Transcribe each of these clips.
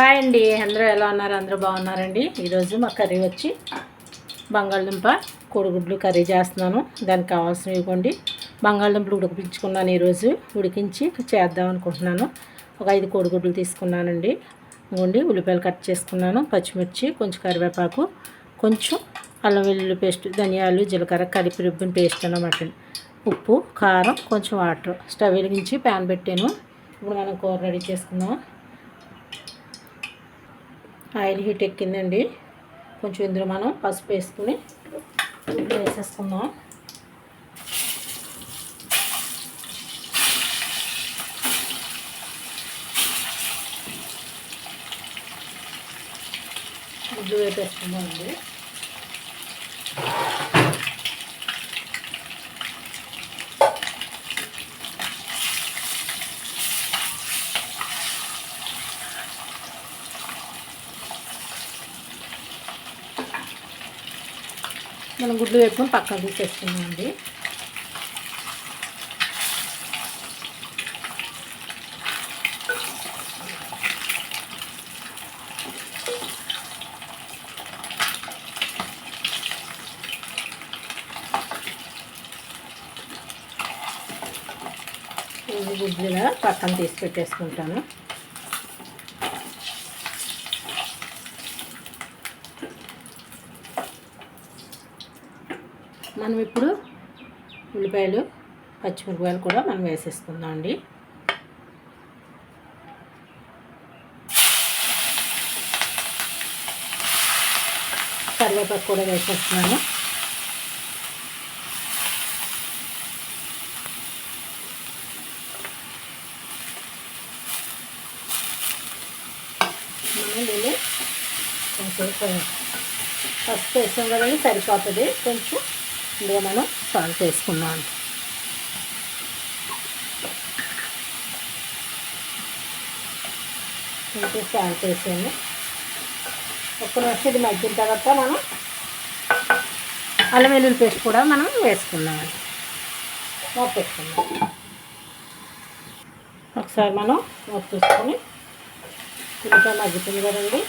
Hi అండి. అందరూ ఎలా ఉన్నారు? అందరూ బాగున్నారండి. ఈరోజు మా కర్రీ వచ్చి బంగాళదుంప కోడిగుడ్లు కర్రీ చేస్తున్నాను. దానికి కావాల్సినవి ఇవ్వండి. బంగాళదుంపలు ఉడికించుకున్నాను ఈరోజు. ఉడికించి చేద్దాం అనుకుంటున్నాను. ఒక ఐదు కోడిగుడ్లు తీసుకున్నానండి. ఇవ్వండి ఉల్లిపాయలు కట్ చేసుకున్నాను. పచ్చిమిర్చి కొంచెం కరివేపాకు కొంచెం అల్లం వెల్లుల్లి పేస్ట్ ధనియాలు జీలకర్ర కలిపి రుబ్బిన పేస్ట్ అన్నమాట ఉప్పు కారం కొంచెం వాటర్. స్టవ్ వెలిగించి ప్యాన్ పెట్టాను. ఇప్పుడు మనం కూర రెడీ చేసుకుందాం ఆయిల్ హీట్ ఎక్కిందండి. కొంచెం ఇందులో మనం పసుపు వేసుకుని వేసేసుకుందాం. గుడ్లు వేపేసుకుందాం అండి మనం గుడ్లు వేసుకొని పక్కన తీసేసుకున్నామండి గుడ్లు ఇది పక్కన తీసి పెట్టేసుకుంటాను. మనం ఇప్పుడు ఉల్లిపాయలు పచ్చిమిరపకాయలు కూడా మనం వేసేసుకుందాం అండి. కరివేపాకు కూడా వేసేస్తున్నాను. మనం ఫస్ట్ వేసాం కదండి సరిపోతుంది. కొంచెం ఇందులో మనం సాల్ట్ వేసుకున్నాం కొంచెం సాల్ట్ వేసాము ఒక్క నిమిషం ఇది మగ్గిన తర్వాత మనం అల్లం వెల్లుల్లి పేస్ట్ కూడా మనం వేసుకున్నాం మూత ఒకసారి మనం మూత తీసుకొని ఉల్లిపాయ మగ్గుతుంది కదండి.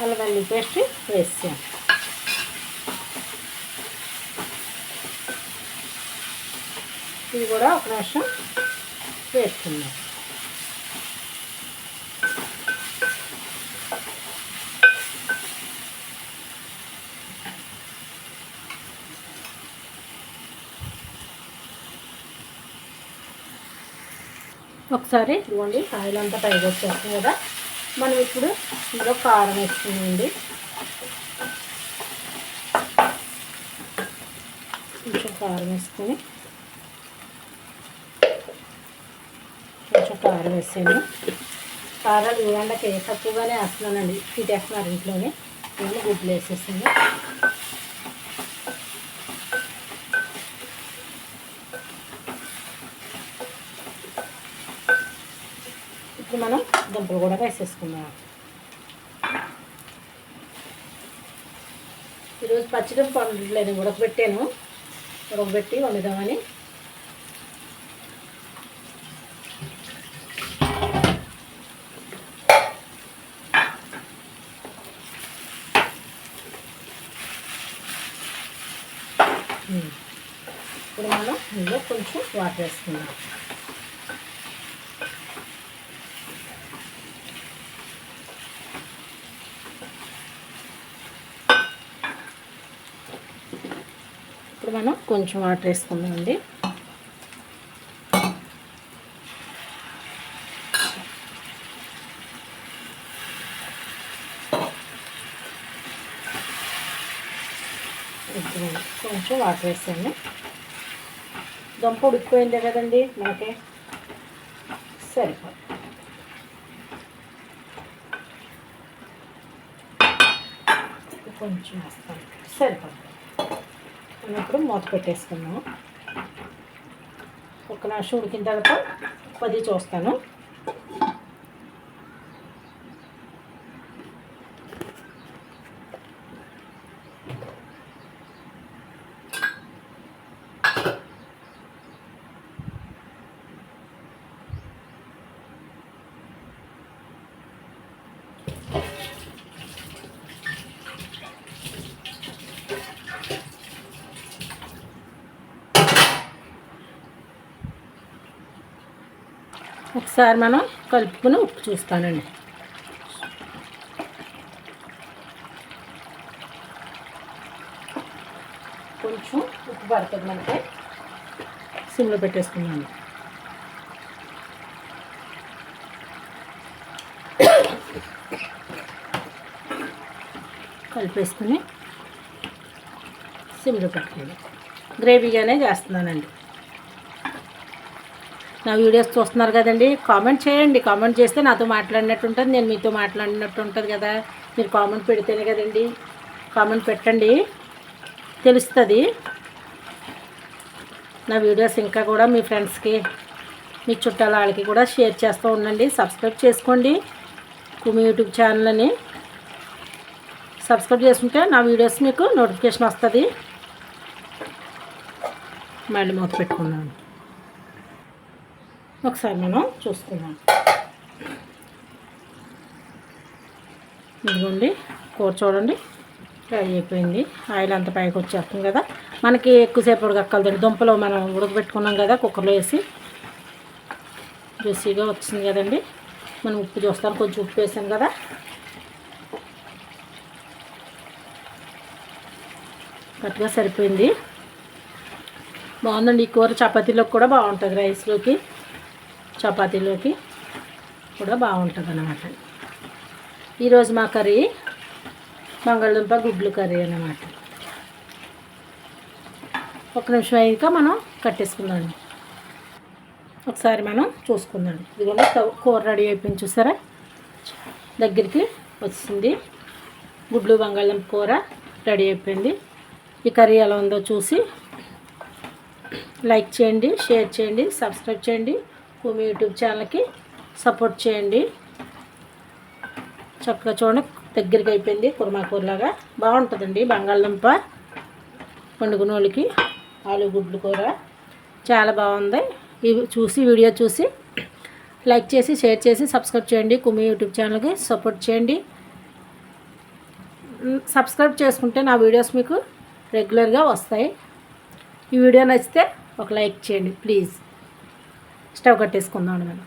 అల్లం వెల్లుల్లి పేస్ట్ వేసాము ఇది కూడా ఒక నిమిషం వేసుకుందాం. ఒకసారి ఇదిగోండి ఆయిల్ అంతా పైకి వచ్చేస్తుంది కదా. మనం ఇప్పుడు ఇందులో కారం వేసుకుందండి కొంచెం కారం వేసుకొని కొంచెం కారం వేసాను కారాలు ఇవ్వండి తక్కువగానే వేస్తున్నానండి. తీసేస్తున్నారు ఇంట్లోనే. నేను గుడ్లు వేసేసాను ఇప్పుడు మనం దుంపలు కూడా వేసేసుకుందాం. ఈరోజు పచ్చిదుంప వండట్లేదు ఉడకబెట్టాను ఉడకబెట్టి వండుదామని. ఇప్పుడు మనం ఇందులో కొంచెం వాటర్ వేసుకుందాం. ఇప్పుడు మనం కొంచెం వాటర్ వేసుకుందామండి. ఇప్పుడు కొంచెం వాటర్ వేసాను దుంప ఉడికిపోయిందే కదండి మనకి. సరిపోదు కొంచెం వేస్తాను. సరిపోదు మనం ఇప్పుడు మూత పెట్టేసుకున్నాము ఒక నిమిషం ఉడికిన తర్వాత పది చూస్తాను. ఒకసారి మనం కలుపుకుని ఉప్పు చూస్తానండి. కొంచెం ఉప్పు పడుతుంది మనకి. సిమ్లో పెట్టేసుకున్నాను కలిపేసుకుని సిమ్లో పెట్టుకోండి గ్రేవీగానే చేస్తున్నానండి. నా వీడియోస్ చూస్తున్నారు కదండి కామెంట్ చేయండి. కామెంట్ చేస్తే నాతో మాట్లాడినట్టు ఉంటుంది. నేను మీతో మాట్లాడినట్టు ఉంటుంది కదా. మీరు కామెంట్ పెడితేనే కదండి. కామెంట్ పెట్టండి. తెలుస్తుంది. నా వీడియోస్ ఇంకా కూడా మీ ఫ్రెండ్స్కి మీ చుట్టాల వాళ్ళకి కూడా షేర్ చేస్తూ ఉండండి. సబ్స్క్రైబ్ చేసుకోండి. కుమి యూట్యూబ్ ఛానల్ని సబ్స్క్రైబ్ చేసుకుంటే నా వీడియోస్ మీకు నోటిఫికేషన్ వస్తుంది. మళ్ళీ మూత పెట్టుకున్నాను. ఒకసారి మనం చూసుకుందాం. ఇదిగోండి కూర చూడండి. ఫ్రై అయిపోయింది. ఆయిల్ అంత పైకి వచ్చేస్తుంది కదా. మనకి ఎక్కువసేపు ఉడకక్కలదండి దుంపలు మనం ఉడకబెట్టుకున్నాం కదా కుక్కర్లో వేసి. జ్యూసీగా వచ్చింది కదండి. మనం ఉప్పు చూస్తాను కొంచెం ఉప్పు వేసాం కదా. కరెక్ట్గా సరిపోయింది. బాగుందండి ఈ కూర. చపాతీలోకి కూడా బాగుంటుంది రైస్లోకి. చపాతీలోకి కూడా బాగుంటుంది అన్నమాట ఈరోజు మా కర్రీ బంగాళదుంప గుడ్లు కర్రీ అన్నమాట. ఒక నిమిషం అయ్యాక మనం కట్టేసుకుందాం. ఒకసారి మనం చూసుకుందాం. ఇదిగోండి కూర రెడీ అయిపోయింది చూసారా? దగ్గరికి వస్తుంది. గుడ్లు బంగాళదుంప కూర రెడీ అయిపోయింది. ఈ కర్రీ ఎలా ఉందో చూసి లైక్ చేయండి షేర్ చేయండి సబ్స్క్రైబ్ చేయండి. భూమి యూట్యూబ్ ఛానల్కి సపోర్ట్ చేయండి. చక్కగా చూడండి దగ్గరికి అయిపోయింది కుర్మా కూరలాగా. బాగుంటుందండి బంగాళదుంప పండుగనోళ్ళకి ఆలు గుడ్లు కూర. చాలా బాగుంది. ఇవి చూసి వీడియో చూసి లైక్ చేసి షేర్ చేసి సబ్స్క్రైబ్ చేయండి. కుమి యూట్యూబ్ ఛానల్కి సపోర్ట్ చేయండి. సబ్స్క్రైబ్ చేసుకుంటే నా వీడియోస్ మీకు రెగ్యులర్గా వస్తాయి. ఈ వీడియో నచ్చితే ఒక లైక్ చేయండి ప్లీజ్. స్టవ్ కట్టేసుకుందాం మనం